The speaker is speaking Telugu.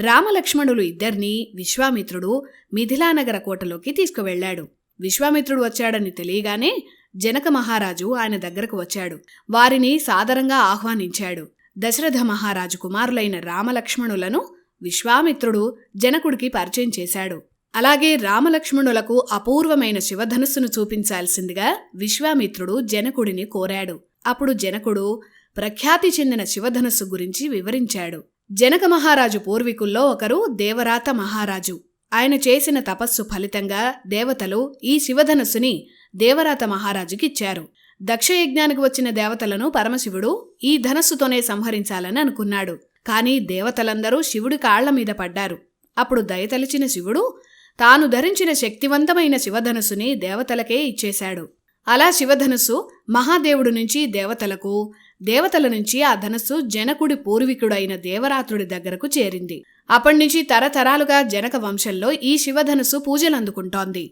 రామలక్ష్మణులు ఇద్దరినీ విశ్వామిత్రుడు మిథిలానగర కోటలోకి తీసుకువెళ్ళాడు. విశ్వామిత్రుడు వచ్చాడని తెలియగానే జనక మహారాజు ఆయన దగ్గరకు వచ్చాడు. వారిని సాదరంగా ఆహ్వానించాడు. దశరథ మహారాజు కుమారులైన రామలక్ష్మణులను విశ్వామిత్రుడు జనకుడికి పరిచయం చేశాడు. అలాగే రామలక్ష్మణులకు అపూర్వమైన శివధనుస్సును చూపించాల్సిందిగా విశ్వామిత్రుడు జనకుడిని కోరాడు. అప్పుడు జనకుడు ప్రఖ్యాతి చెందిన శివధనుస్సు గురించి వివరించాడు. జనక మహారాజు పూర్వీకుల్లో ఒకరు దేవరాత మహారాజు. ఆయన చేసిన తపస్సు ఫలితంగా దేవతలు ఈ శివధనస్సుని దేవరాత మహారాజుకిచ్చారు. దక్షయజ్ఞానికి వచ్చిన దేవతలను పరమశివుడు ఈ ధనస్సుతోనే సంహరించాలని అనుకున్నాడు. కాని దేవతలందరూ శివుడి కాళ్ళ మీద పడ్డారు. అప్పుడు దయతలిచిన శివుడు తాను ధరించిన శక్తివంతమైన శివధనుసుని దేవతలకే ఇచ్చేశాడు. అలా శివధనుస్సు మహాదేవుడు నుంచి దేవతలకు దేవతల నుంచి ఆ ధనస్సు జనకుడి పూర్వీకుడైన దేవరాత్రుడి దగ్గరకు చేరింది. అప్పటినుంచి తరతరాలుగా జనక వంశంలో ఈ శివధనుసు పూజలందుకుంటోంది.